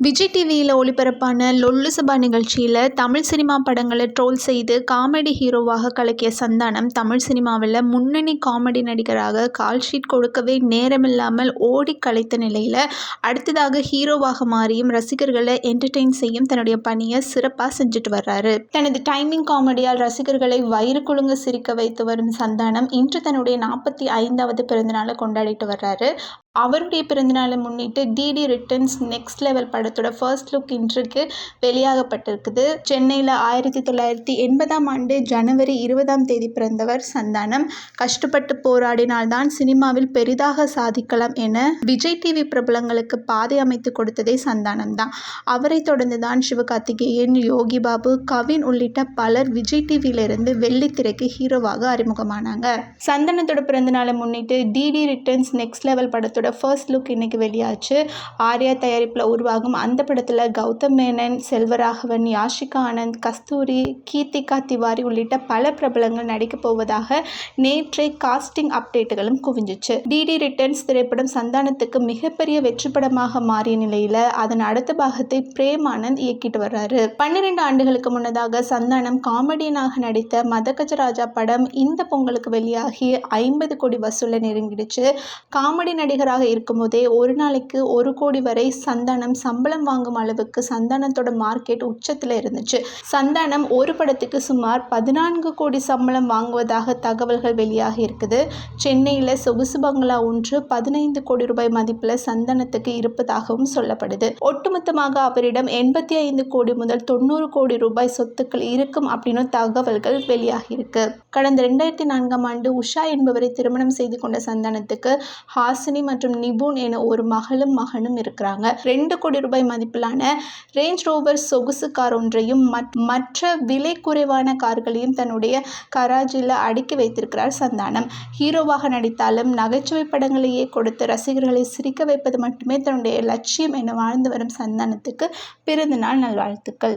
விஜய் டிவியில் ஒளிபரப்பான லொல்லு சபா நிகழ்ச்சியில் தமிழ் சினிமா படங்களை ட்ரோல் செய்து காமெடி ஹீரோவாக கலக்கிய சந்தானம் தமிழ் சினிமாவில் முன்னணி காமெடி நடிகராக கால்ஷீட் கொடுக்கவே நேரமில்லாமல் ஓடி கலைத்த நிலையில் அடுத்ததாக ஹீரோவாக மாறியும் ரசிகர்களை என்டர்டெயின் செய்யும் தன்னுடைய பணியை சிறப்பாக செஞ்சுட்டு வர்றாரு. தனது டைமிங் காமெடியால் ரசிகர்களை வயிறு குழுங்க சிரிக்க வைத்து வரும் சந்தானம் இன்று தன்னுடைய நாற்பத்தி ஐந்தாவது பிறந்தநாளை கொண்டாடிட்டு வர்றாரு. அவருடைய பிறந்தநாளை முன்னிட்டு டிடி ரிட்டர்ன்ஸ் நெக்ஸ்ட் லெவல் படத்தோட ஃபர்ஸ்ட் லுக் இன்றைக்கு வெளியாகப்பட்டிருக்குது. சென்னையில் ஆயிரத்தி தொள்ளாயிரத்தி எண்பதாம் ஆண்டு ஜனவரி இருபதாம் தேதி பிறந்தவர் சந்தானம். கஷ்டப்பட்டு போராடினால்தான் சினிமாவில் பெரிதாக சாதிக்கலாம் என விஜய் டிவி பிரபலங்களுக்கு பாதை அமைத்து கொடுத்ததே சந்தானம் தான். அவரை தொடர்ந்து தான் சிவகார்த்திகேயன் யோகி பாபு கவின் உள்ளிட்ட பலர் விஜய் டிவியிலிருந்து வெள்ளித்திரைக்கு ஹீரோவாக அறிமுகமானாங்க. சந்தானத்தோட பிறந்தநாளை முன்னிட்டு டிடி ரிட்டர்ன்ஸ் நெக்ஸ்ட் லெவல் படத்தோட ஃபர்ஸ்ட் லுக் இன்னைக்கு வெளியாச்சு. ஆர்யா தயாரிப்பில் உருவாகும் அந்த படத்தில் கௌதம் மேனன் செல்வராகவன் யாஷிகா ஆனந்த் கஸ்தூரி கீர்த்திகா திவாரி உள்ளிட்ட பல பிரபலங்கள் நடிக்கப் போவதாக நேற்றே காஸ்டிங் அப்டேட்டுகளும் குவிஞ்சிச்சு. டிடி ரிட்டர்ன்ஸ் திரைப்படம் சந்தானத்துக்கு மிகப்பெரிய வெற்றி படமாக மாறிய நிலையில் அதன் அடுத்த பாகத்தை பிரேம் ஆனந்த் இயக்கிட்டு வர்றாரு. பன்னிரெண்டு ஆண்டுகளுக்கு முன்னதாக சந்தானம் காமெடியனாக நடித்த மதகஜராஜா படம் இந்த பொங்கலுக்கு வெளியாகி ஐம்பது கோடி வசூலை நெருங்கிடுச்சு. காமெடி நடிகராக இருக்கும்போதே ஒரு நாளைக்கு ஒரு கோடி வரை சந்தானம் சம்பளம் வாங்கும் அளவுக்கு சந்தானத்தோட மார்க்கெட் உச்சத்தில் இருந்துச்சு. சந்தானம் ஒரு படத்துக்கு சுமார் பதினான்கு கோடி சம்பளம் வாங்குவதாக தகவல்கள் வெளியாகி இருக்குது. சென்னையில் சொகுசு பங்களா ஒன்று பதினைந்து கோடி ரூபாய் மதிப்பில் சந்தானத்துக்கு இருப்பதாகவும் சொல்லப்படுது. ஒட்டுமொத்தமாக அவரிடம் எண்பத்தி ஐந்து கோடி முதல் தொண்ணூறு கோடி ரூபாய் சொத்துக்கள் இருக்கும் அப்படின்னு தகவல்கள் வெளியாகியிருக்கு கடந்த ரெண்டாயிரத்தி நான்காம் ஆண்டு உஷா என்பவரை திருமணம் செய்து கொண்ட சந்தானத்துக்கு ஹாசினி மற்றும் மற்றும் நிபுன் என ஒரு மகளும் மகனும் இருக்கிறாங்க. ரெண்டு கோடி ரூபாய் மதிப்பிலான ரேஞ்ச் ரோவர் சொகுசு கார் ஒன்றையும் மற்ற விலை குறைவான கார்களையும் தன்னுடைய கராஜியில் அடுக்கி வைத்திருக்கிறார் சந்தானம். ஹீரோவாக நடித்தாலும் நகைச்சுவை படங்களையே கொடுத்து ரசிகர்களை சிரிக்க வைப்பது மட்டுமே தன்னுடைய லட்சியம் என வாழ்ந்து வரும் சந்தானத்துக்கு பிறந்தநாள் நல்வாழ்த்துக்கள்.